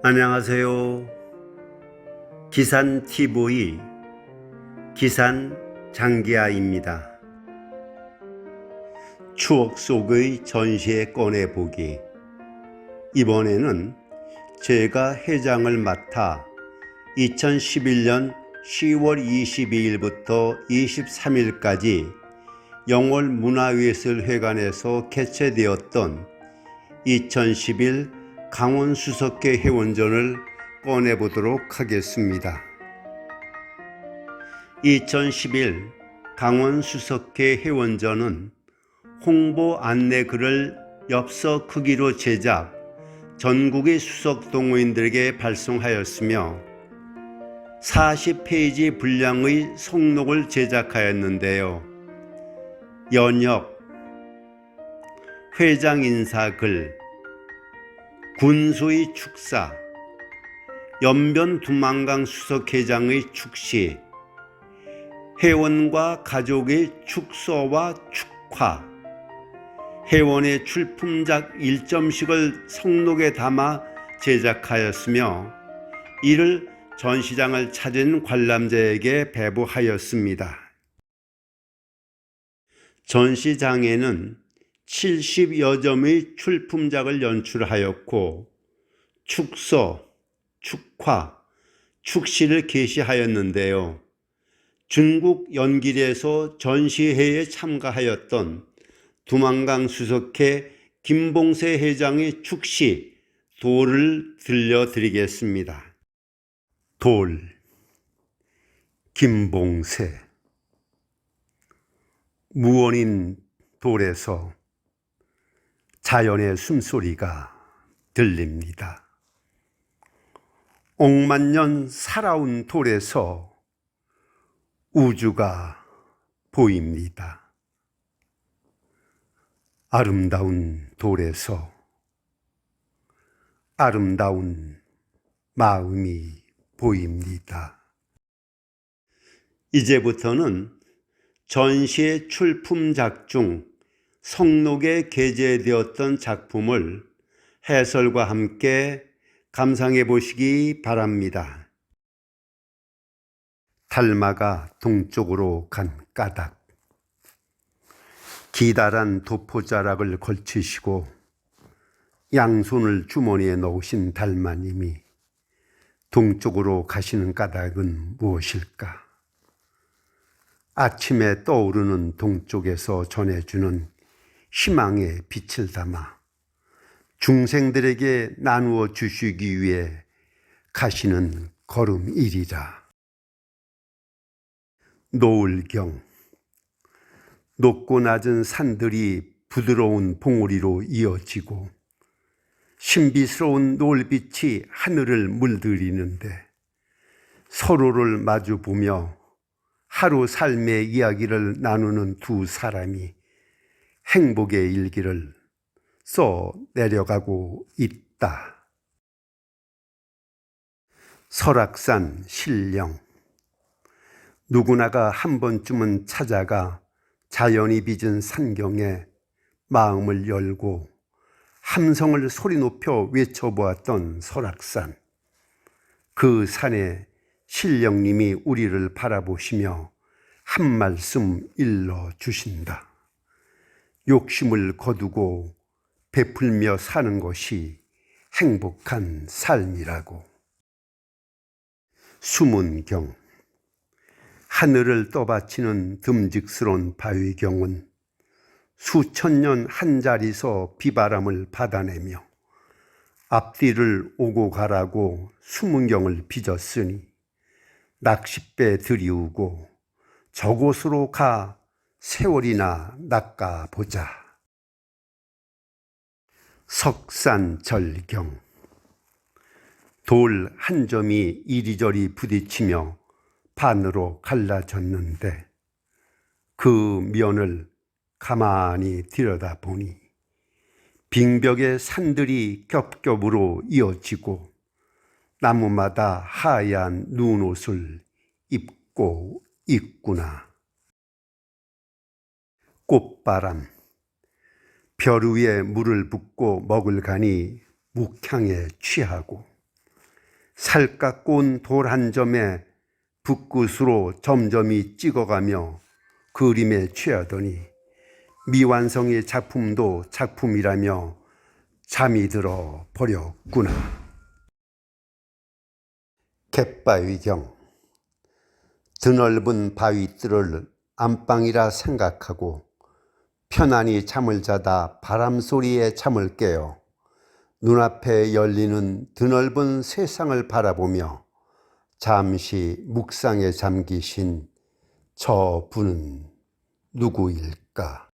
안녕하세요. 기산 TV 기산 장기아입니다. 추억 속의 전시회 꺼내보기. 이번에는 제가 회장을 맡아 2011년 10월 22일부터 23일까지 영월 문화예술회관에서 개최되었던 2011 강원 수석회 회원전을 꺼내보도록 하겠습니다. 2011 강원 수석회 회원전은 홍보 안내 글을 엽서 크기로 제작, 전국의 수석 동호인들에게 발송하였으며 40페이지 분량의 속록을 제작하였는데요. 연역, 회장 인사글, 군수의 축사, 연변 두만강 수석회장의 축시, 회원과 가족의 축소와 축화, 회원의 출품작 1점씩을 성록에 담아 제작하였으며 이를 전시장을 찾은 관람자에게 배부하였습니다. 전시장에는 70여 점의 출품작을 연출하였고 축소, 축화, 축시를 게시하였는데요. 중국 연길에서 전시회에 참가하였던 두만강 수석회 김봉세 회장의 축시 돌을 들려드리겠습니다. 돌 김봉세 무원인 돌에서 자연의 숨소리가 들립니다. 옥만년 살아온 돌에서 우주가 보입니다. 아름다운 돌에서 아름다운 마음이 보입니다. 이제부터는 전시의 출품작 중 성록에 게재되었던 작품을 해설과 함께 감상해 보시기 바랍니다. 달마가 동쪽으로 간 까닭. 기다란 도포자락을 걸치시고 양손을 주머니에 넣으신 달마님이 동쪽으로 가시는 까닭은 무엇일까? 아침에 떠오르는 동쪽에서 전해주는 희망의 빛을 담아 중생들에게 나누어 주시기 위해 가시는 걸음일이라. 노을경 높고 낮은 산들이 부드러운 봉우리로 이어지고 신비스러운 노을빛이 하늘을 물들이는데 서로를 마주 보며 하루 삶의 이야기를 나누는 두 사람이 행복의 일기를 써 내려가고 있다. 설악산 신령 누구나가 한 번쯤은 찾아가 자연이 빚은 산경에 마음을 열고 함성을 소리 높여 외쳐보았던 설악산. 그 산에 신령님이 우리를 바라보시며 한 말씀 일러 주신다. 욕심을 거두고 베풀며 사는 것이 행복한 삶이라고. 수문경 하늘을 떠받치는 듬직스러운 바위경은 수천 년 한자리서 비바람을 받아내며 앞뒤를 오고 가라고 수문경을 빚었으니 낚싯배 들이우고 저곳으로 가 세월이나 낚아보자. 석산절경 돌 한 점이 이리저리 부딪히며 반으로 갈라졌는데 그 면을 가만히 들여다보니 빙벽의 산들이 겹겹으로 이어지고 나무마다 하얀 눈옷을 입고 있구나. 꽃바람, 별 위에 물을 붓고 먹을 가니 묵향에 취하고 살갗고 돌한 점에 붓끝으로 점점이 찍어가며 그림에 취하더니 미완성의 작품도 작품이라며 잠이 들어 버렸구나. 갯바위경 드넓은 바위뜰을 안방이라 생각하고 편안히 잠을 자다 바람 소리에 잠을 깨어 눈앞에 열리는 드넓은 세상을 바라보며 잠시 묵상에 잠기신 저 분은 누구일까?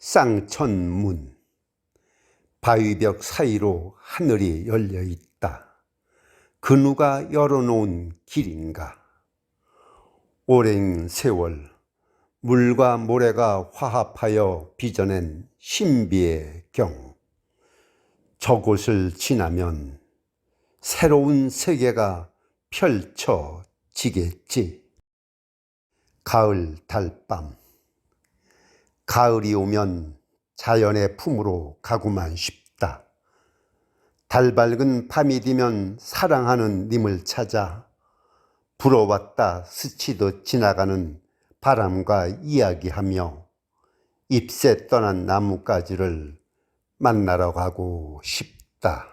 쌍천문 바위벽 사이로 하늘이 열려 있다. 그 누가 열어놓은 길인가? 오랜 세월 물과 모래가 화합하여 빚어낸 신비의 경. 저곳을 지나면 새로운 세계가 펼쳐지겠지. 가을 달밤. 가을이 오면 자연의 품으로 가고만 싶다. 달 밝은 밤이 되면 사랑하는 님을 찾아 불어왔다 스치듯 지나가는 바람과 이야기하며 잎새 떠난 나뭇가지를 만나러 가고 싶다.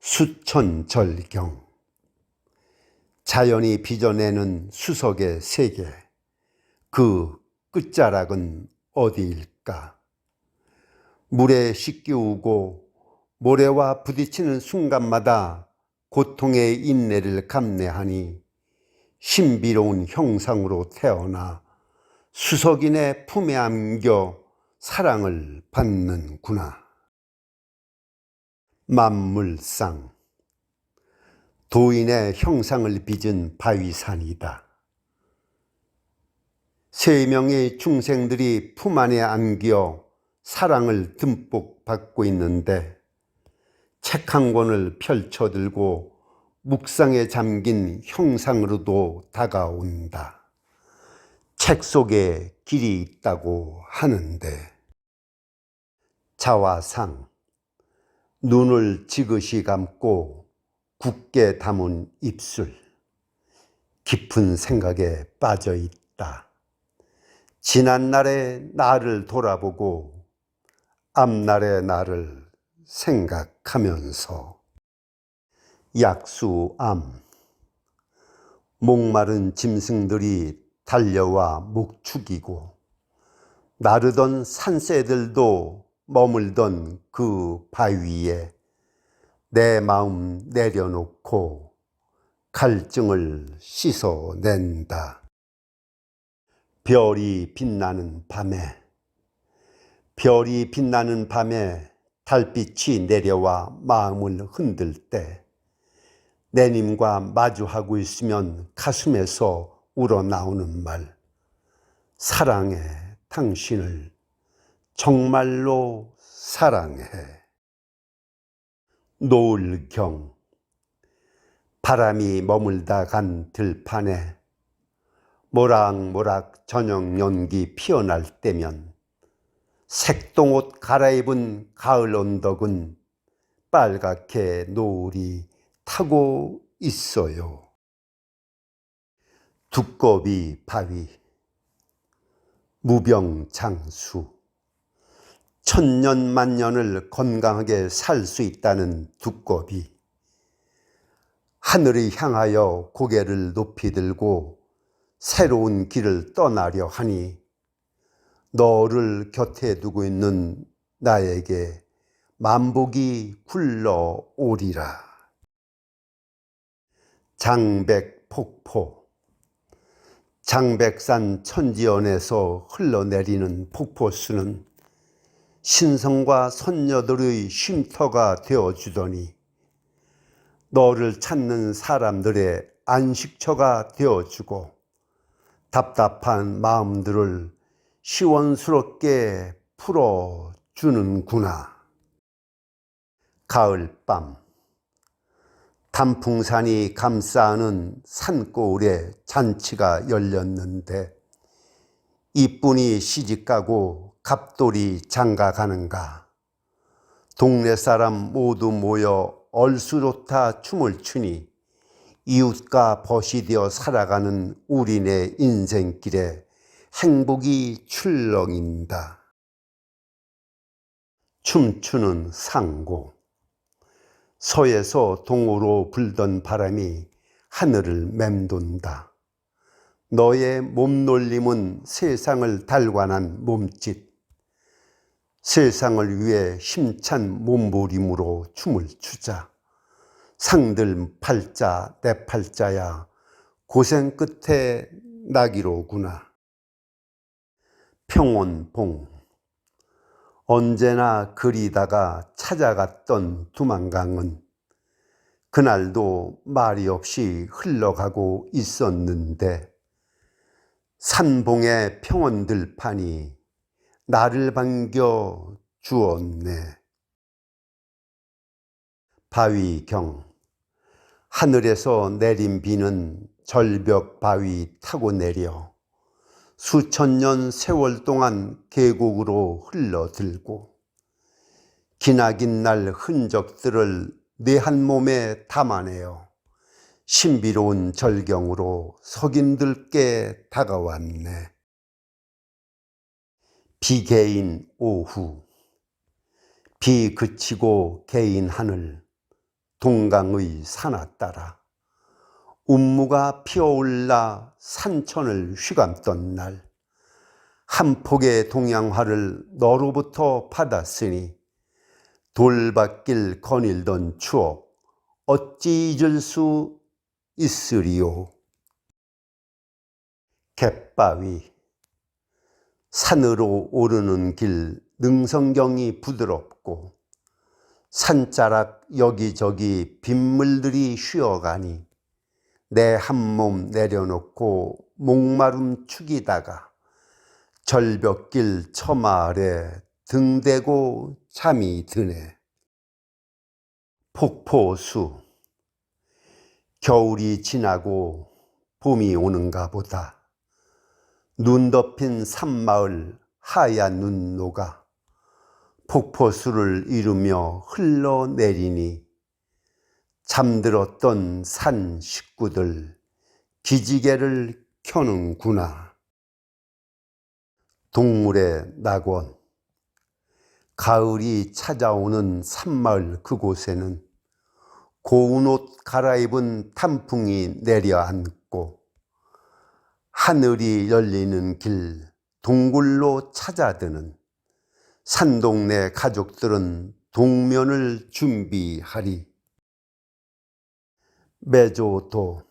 수천절경 자연이 빚어내는 수석의 세계 그 끝자락은 어디일까? 물에 씻기우고 모래와 부딪히는 순간마다 고통의 인내를 감내하니 신비로운 형상으로 태어나 수석인의 품에 안겨 사랑을 받는구나. 만물상 도인의 형상을 빚은 바위산이다. 세 명의 중생들이 품 안에 안겨 사랑을 듬뿍 받고 있는데 책 한 권을 펼쳐들고 묵상에 잠긴 형상으로도 다가온다. 책 속에 길이 있다고 하는데 자화상 눈을 지그시 감고 굳게 담은 입술 깊은 생각에 빠져 있다. 지난 날의 나를 돌아보고 앞날의 나를 생각하면서 약수암 목마른 짐승들이 달려와 목 축이고 나르던 산새들도 머물던 그 바위에 내 마음 내려놓고 갈증을 씻어낸다. 별이 빛나는 밤에 별이 빛나는 밤에 달빛이 내려와 마음을 흔들 때 내님과 마주하고 있으면 가슴에서 우러나오는 말. 사랑해 당신을. 정말로 사랑해. 노을경. 바람이 머물다 간 들판에 모락모락 저녁 연기 피어날 때면 색동옷 갈아입은 가을 언덕은 빨갛게 노을이 타고 있어요. 두꺼비 바위 무병장수 천년 만년을 건강하게 살 수 있다는 두꺼비 하늘을 향하여 고개를 높이 들고 새로운 길을 떠나려 하니 너를 곁에 두고 있는 나에게 만복이 굴러오리라. 장백폭포 장백산 천지연에서 흘러내리는 폭포수는 신성과 선녀들의 쉼터가 되어주더니 너를 찾는 사람들의 안식처가 되어주고 답답한 마음들을 시원스럽게 풀어주는구나. 가을밤 단풍산이 감싸는 산고울에 잔치가 열렸는데 이쁜이 시집가고 갑돌이 장가가는가 동네 사람 모두 모여 얼수로타 춤을 추니 이웃과 벗이 되어 살아가는 우리네 인생길에 행복이 출렁인다. 춤추는 상고 서에서 동으로 불던 바람이 하늘을 맴돈다. 너의 몸놀림은 세상을 달관한 몸짓, 세상을 위해 힘찬 몸부림으로 춤을 추자. 상들 팔자 내 팔자야 고생 끝에 나기로구나. 평온봉 언제나 그리다가 찾아갔던 두만강은 그날도 말이 없이 흘러가고 있었는데 산봉의 평원들판이 나를 반겨 주었네. 바위경 하늘에서 내린 비는 절벽 바위 타고 내려 수천 년 세월 동안 계곡으로 흘러들고 기나긴 날 흔적들을 내 한 몸에 담아내어 신비로운 절경으로 석인들께 다가왔네. 비개인 오후 비 그치고 개인 하늘 동강의 산하 따라 운무가 피어올라 산천을 휘감던 날 한 폭의 동양화를 너로부터 받았으니 돌밭길 거닐던 추억 어찌 잊을 수 있으리요? 갯바위. 산으로 오르는 길 능성경이 부드럽고 산자락 여기저기 빗물들이 쉬어가니 내 한 몸 내려놓고 목마름 축이다가 절벽길 처마 아래 등대고 잠이 드네. 폭포수 겨울이 지나고 봄이 오는가 보다. 눈 덮인 산마을 하얀 눈 녹아 폭포수를 이루며 흘러내리니 잠들었던 산 식구들 기지개를 켜는구나. 동물의 낙원 가을이 찾아오는 산마을 그곳에는 고운 옷 갈아입은 단풍이 내려앉고 하늘이 열리는 길 동굴로 찾아드는 산동네 가족들은 동면을 준비하리. 매조도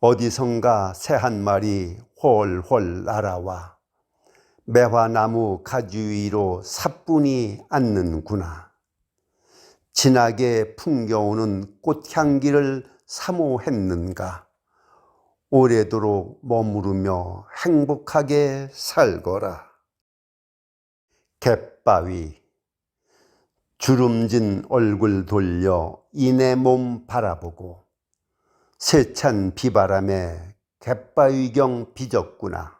어디선가 새 한 마리 훨훨 날아와 매화나무 가지 위로 사뿐히 앉는구나. 진하게 풍겨오는 꽃향기를 사모했는가. 오래도록 머무르며 행복하게 살거라. 갯바위 주름진 얼굴 돌려 이내 몸 바라보고 세찬 비바람에 갯바위경 빚었구나.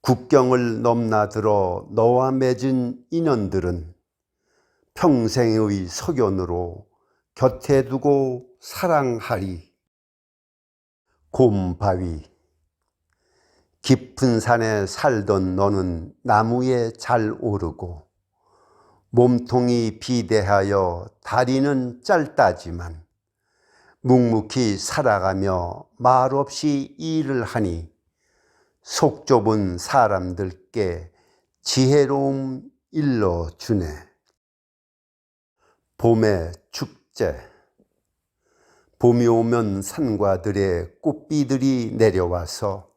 국경을 넘나들어 너와 맺은 인연들은 평생의 석연으로 곁에 두고 사랑하리. 곰바위 깊은 산에 살던 너는 나무에 잘 오르고 몸통이 비대하여 다리는 짧다지만 묵묵히 살아가며 말없이 일을 하니 속 좁은 사람들께 지혜로움 일러 주네. 봄의 축제 봄이 오면 산과들의 꽃비들이 내려와서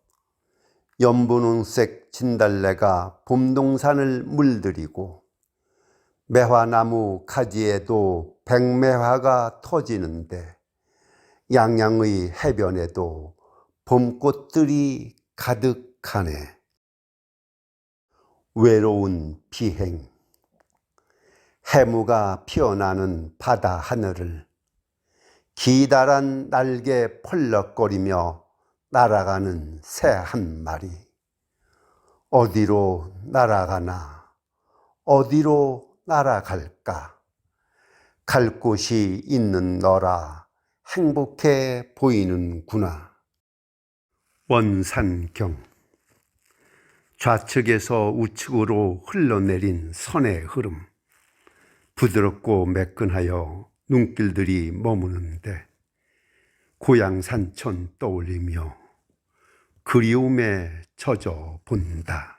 연분홍색 진달래가 봄동산을 물들이고 매화나무 가지에도 백매화가 터지는데 양양의 해변에도 봄꽃들이 가득하네. 외로운 비행 해무가 피어나는 바다 하늘을 기다란 날개 펄럭거리며 날아가는 새 한 마리. 어디로 날아가나, 어디로 날아갈까? 갈 곳이 있는 너라 행복해 보이는구나. 원산경 좌측에서 우측으로 흘러내린 선의 흐름 부드럽고 매끈하여 눈길들이 머무는데 고향 산천 떠올리며 그리움에 젖어 본다.